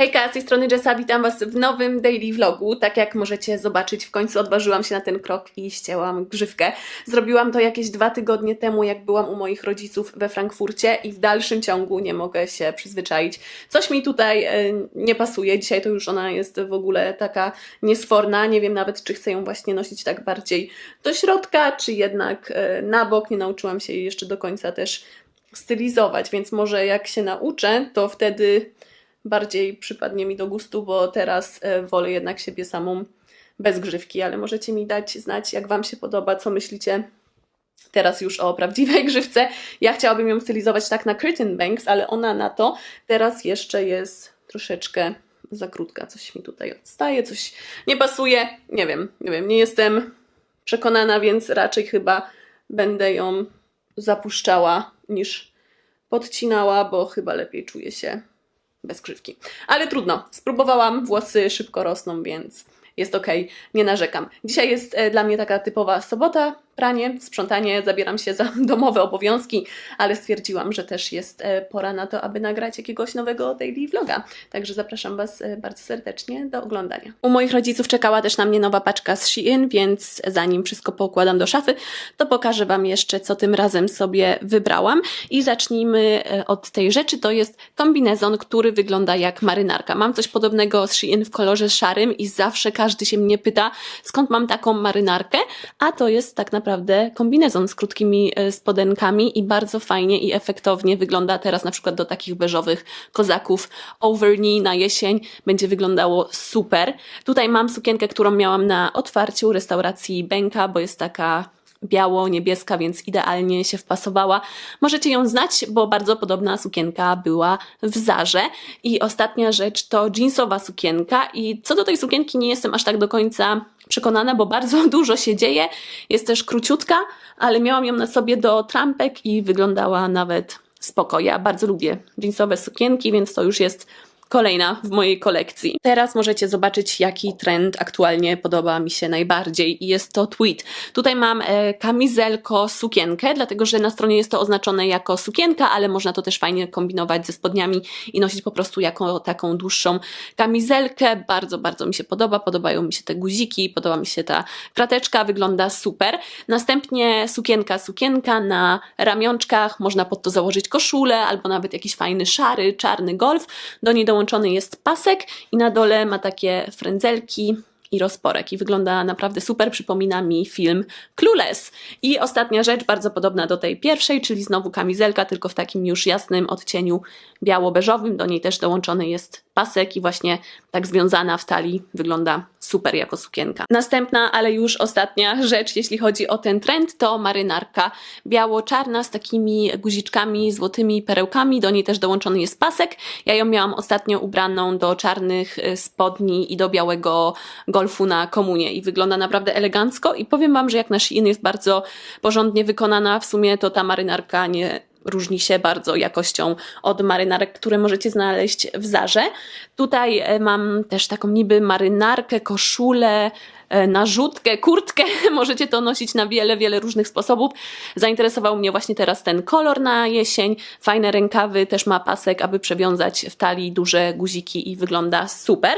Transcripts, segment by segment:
Hejka, z tej strony Jessa, witam Was w nowym daily vlogu. Tak jak możecie zobaczyć, w końcu odważyłam się na ten krok i ścięłam grzywkę. Zrobiłam to jakieś dwa tygodnie temu, jak byłam u moich rodziców we Frankfurcie i w dalszym ciągu nie mogę się przyzwyczaić. Coś mi tutaj e, nie pasuje. Dzisiaj to już ona jest w ogóle taka niesforna. Nie wiem nawet, czy chcę ją właśnie nosić tak bardziej do środka, czy jednak e, na bok. Nie nauczyłam się jej jeszcze do końca też stylizować, więc może jak się nauczę, to wtedy bardziej przypadnie mi do gustu, bo teraz e, wolę jednak siebie samą bez grzywki, ale możecie mi dać znać, jak Wam się podoba, co myślicie teraz już o prawdziwej grzywce. Ja chciałabym ją stylizować tak na curtain banks, ale ona na to teraz jeszcze jest troszeczkę za krótka. Coś mi tutaj odstaje, coś nie pasuje. Nie wiem, nie wiem, nie jestem przekonana, więc raczej chyba będę ją zapuszczała niż podcinała, bo chyba lepiej czuję się bez krzywki. Ale trudno, spróbowałam, włosy szybko rosną, więc jest ok, nie narzekam. Dzisiaj jest e, dla mnie taka typowa sobota, pranie, sprzątanie, zabieram się za domowe obowiązki, ale stwierdziłam, że też jest e, pora na to, aby nagrać jakiegoś nowego daily vloga. Także zapraszam Was e, bardzo serdecznie do oglądania. U moich rodziców czekała też na mnie nowa paczka z Shein, więc zanim wszystko poukładam do szafy, to pokażę Wam jeszcze, co tym razem sobie wybrałam. I zacznijmy e, od tej rzeczy, to jest kombinezon, który wygląda jak marynarka. Mam coś podobnego z Shein w kolorze szarym i zawsze każdy się mnie pyta, skąd mam taką marynarkę, a to jest tak naprawdę kombinezon z krótkimi e, spodenkami i bardzo fajnie i efektownie wygląda teraz na przykład do takich beżowych kozaków overknee na jesień. Będzie wyglądało super. Tutaj mam sukienkę, którą miałam na otwarciu restauracji Benka, bo jest taka biało-niebieska, więc idealnie się wpasowała. Możecie ją znać, bo bardzo podobna sukienka była w Zarze. I ostatnia rzecz to jeansowa sukienka i co do tej sukienki nie jestem aż tak do końca przekonana, bo bardzo dużo się dzieje. Jest też króciutka, ale miałam ją na sobie do trampek i wyglądała nawet spoko. Ja bardzo lubię jeansowe sukienki, więc to już jest kolejna w mojej kolekcji. Teraz możecie zobaczyć, jaki trend aktualnie podoba mi się najbardziej i jest to tweed. Tutaj mam e, kamizelko, sukienkę, dlatego że na stronie jest to oznaczone jako sukienka, ale można to też fajnie kombinować ze spodniami i nosić po prostu jako taką dłuższą kamizelkę. Bardzo, bardzo mi się podoba. Podobają mi się te guziki, podoba mi się ta krateczka, wygląda super. Następnie sukienka, sukienka na ramionczkach, można pod to założyć koszulę albo nawet jakiś fajny szary, czarny golf. Do niej dołączony jest pasek i na dole ma takie frędzelki i rozporek i wygląda naprawdę super, przypomina mi film Clueless. I ostatnia rzecz, bardzo podobna do tej pierwszej, czyli znowu kamizelka, tylko w takim już jasnym odcieniu biało-beżowym, do niej też dołączony jest pasek i właśnie tak związana w talii wygląda super jako sukienka. Następna, ale już ostatnia rzecz, jeśli chodzi o ten trend, to marynarka biało-czarna z takimi guziczkami, złotymi perełkami, do niej też dołączony jest pasek. Ja ją miałam ostatnio ubraną do czarnych y, spodni i do białego golfu na komunie i wygląda naprawdę elegancko i powiem Wam, że jak na Shein jest bardzo porządnie wykonana, w sumie to ta marynarka nie różni się bardzo jakością od marynarek, które możecie znaleźć w Zarze. Tutaj e, mam też taką niby marynarkę, koszulę, narzutkę, kurtkę. Możecie to nosić na wiele, wiele różnych sposobów. Zainteresował mnie właśnie teraz ten kolor na jesień. Fajne rękawy, też ma pasek, aby przewiązać w talii duże guziki i wygląda super.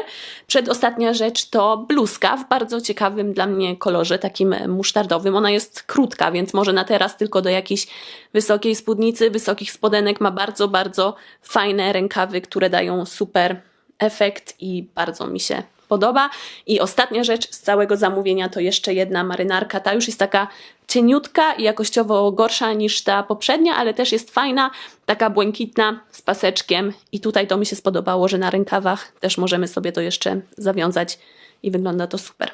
Przedostatnia rzecz to bluzka w bardzo ciekawym dla mnie kolorze, takim musztardowym. Ona jest krótka, więc może na teraz tylko do jakiejś wysokiej spódnicy, wysokich spodenek. Ma bardzo, bardzo fajne rękawy, które dają super efekt i bardzo mi się podoba. I ostatnia rzecz z całego zamówienia to jeszcze jedna marynarka. Ta już jest taka cieniutka i jakościowo gorsza niż ta poprzednia, ale też jest fajna, taka błękitna z paseczkiem. I tutaj to mi się spodobało, że na rękawach też możemy sobie to jeszcze zawiązać i wygląda to super.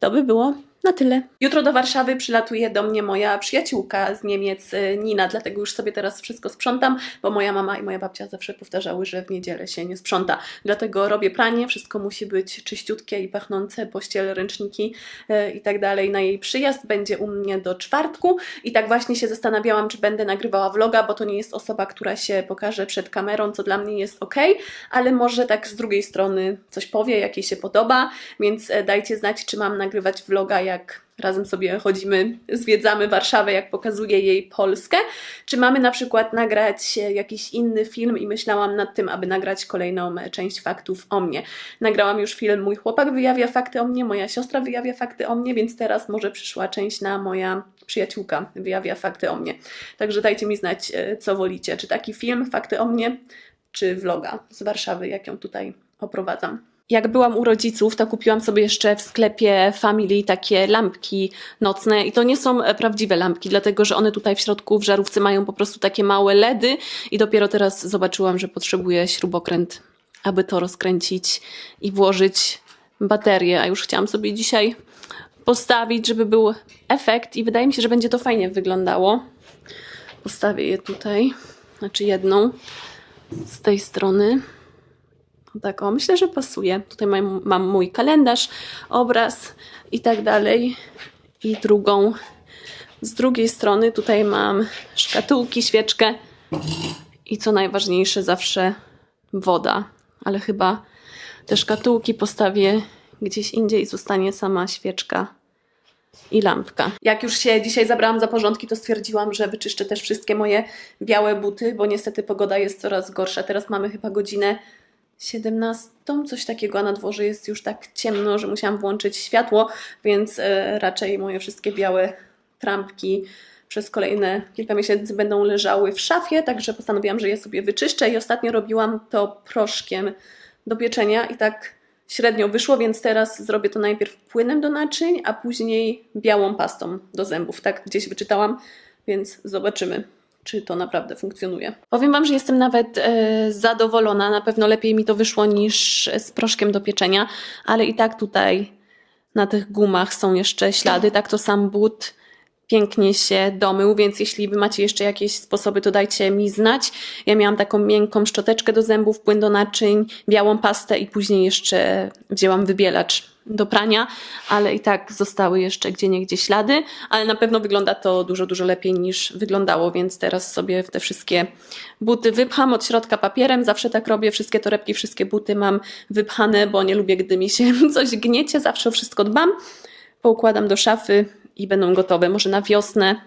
To by było na tyle. Jutro do Warszawy przylatuje do mnie moja przyjaciółka z Niemiec, y, Nina, dlatego już sobie teraz wszystko sprzątam, bo moja mama i moja babcia zawsze powtarzały, że w niedzielę się nie sprząta. Dlatego robię pranie, wszystko musi być czyściutkie i pachnące, pościel, ręczniki yy, i tak dalej. Na jej przyjazd będzie u mnie do czwartku i tak właśnie się zastanawiałam, czy będę nagrywała vloga, bo to nie jest osoba, która się pokaże przed kamerą, co dla mnie jest ok, ale może tak z drugiej strony coś powie, jak jej się podoba, więc e, dajcie znać, czy mam nagrywać vloga, jak jak razem sobie chodzimy, zwiedzamy Warszawę, jak pokazuję jej Polskę, czy mamy na przykład nagrać jakiś inny film i myślałam nad tym, aby nagrać kolejną e, część faktów o mnie. Nagrałam już film Mój chłopak wyjawia fakty o mnie, moja siostra wyjawia fakty o mnie, więc teraz może przyszła część na moja przyjaciółka wyjawia fakty o mnie. Także dajcie mi znać, e, co wolicie. Czy taki film, fakty o mnie, czy vloga z Warszawy, jak ją tutaj oprowadzam. Jak byłam u rodziców, to kupiłam sobie jeszcze w sklepie Family takie lampki nocne i to nie są e, prawdziwe lampki, dlatego że one tutaj w środku w żarówce mają po prostu takie małe LEDy i dopiero teraz zobaczyłam, że potrzebuję śrubokręt, aby to rozkręcić i włożyć baterię, a już chciałam sobie dzisiaj postawić, żeby był efekt i wydaje mi się, że będzie to fajnie wyglądało. Postawię je tutaj, znaczy jedną z tej strony. Tak, o, myślę, że pasuje. Tutaj mam, mam mój kalendarz, obraz i tak dalej. I drugą. Z drugiej strony tutaj mam szkatułki, świeczkę i co najważniejsze, zawsze woda. Ale chyba te szkatułki postawię gdzieś indziej, zostanie sama świeczka i lampka. Jak już się dzisiaj zabrałam za porządki, to stwierdziłam, że wyczyszczę też wszystkie moje białe buty, bo niestety pogoda jest coraz gorsza. Teraz mamy chyba godzinę 17, coś takiego, a na dworze jest już tak ciemno, że musiałam włączyć światło, więc e, raczej moje wszystkie białe trampki przez kolejne kilka miesięcy będą leżały w szafie, także postanowiłam, że je sobie wyczyszczę i ostatnio robiłam to proszkiem do pieczenia i tak średnio wyszło, więc teraz zrobię to najpierw płynem do naczyń, a później białą pastą do zębów. Tak gdzieś wyczytałam, więc zobaczymy czy to naprawdę funkcjonuje. Powiem Wam, że jestem nawet e, zadowolona. Na pewno lepiej mi to wyszło niż z proszkiem do pieczenia, ale i tak tutaj na tych gumach są jeszcze ślady. Tak to sam but pięknie się domył, więc jeśli wy macie jeszcze jakieś sposoby, to dajcie mi znać. Ja miałam taką miękką szczoteczkę do zębów, płyn do naczyń, białą pastę i później jeszcze wzięłam wybielacz do prania, ale i tak zostały jeszcze gdzie niegdzie ślady, ale na pewno wygląda to dużo, dużo lepiej niż wyglądało, więc teraz sobie te wszystkie buty wypcham od środka papierem, zawsze tak robię, wszystkie torebki, wszystkie buty mam wypchane, bo nie lubię, gdy mi się coś gniecie, zawsze o wszystko dbam, poukładam do szafy i będą gotowe, może na wiosnę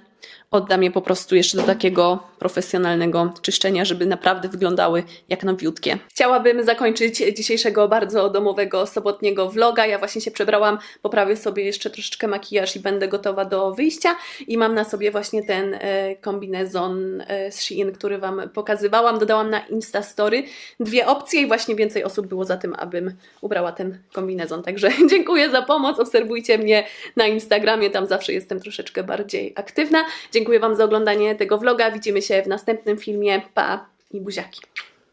oddam je po prostu jeszcze do takiego profesjonalnego czyszczenia, żeby naprawdę wyglądały jak nowiutkie. Chciałabym zakończyć dzisiejszego bardzo domowego, sobotniego vloga. Ja właśnie się przebrałam, poprawię sobie jeszcze troszeczkę makijaż i będę gotowa do wyjścia. I mam na sobie właśnie ten e, kombinezon e, z Shein, który Wam pokazywałam. Dodałam na Instastory dwie opcje i właśnie więcej osób było za tym, abym ubrała ten kombinezon. Także dziękuję za pomoc, obserwujcie mnie na Instagramie, tam zawsze jestem troszeczkę bardziej aktywna. Dziękuję Wam za oglądanie tego vloga. Widzimy się w następnym filmie. Pa i buziaki.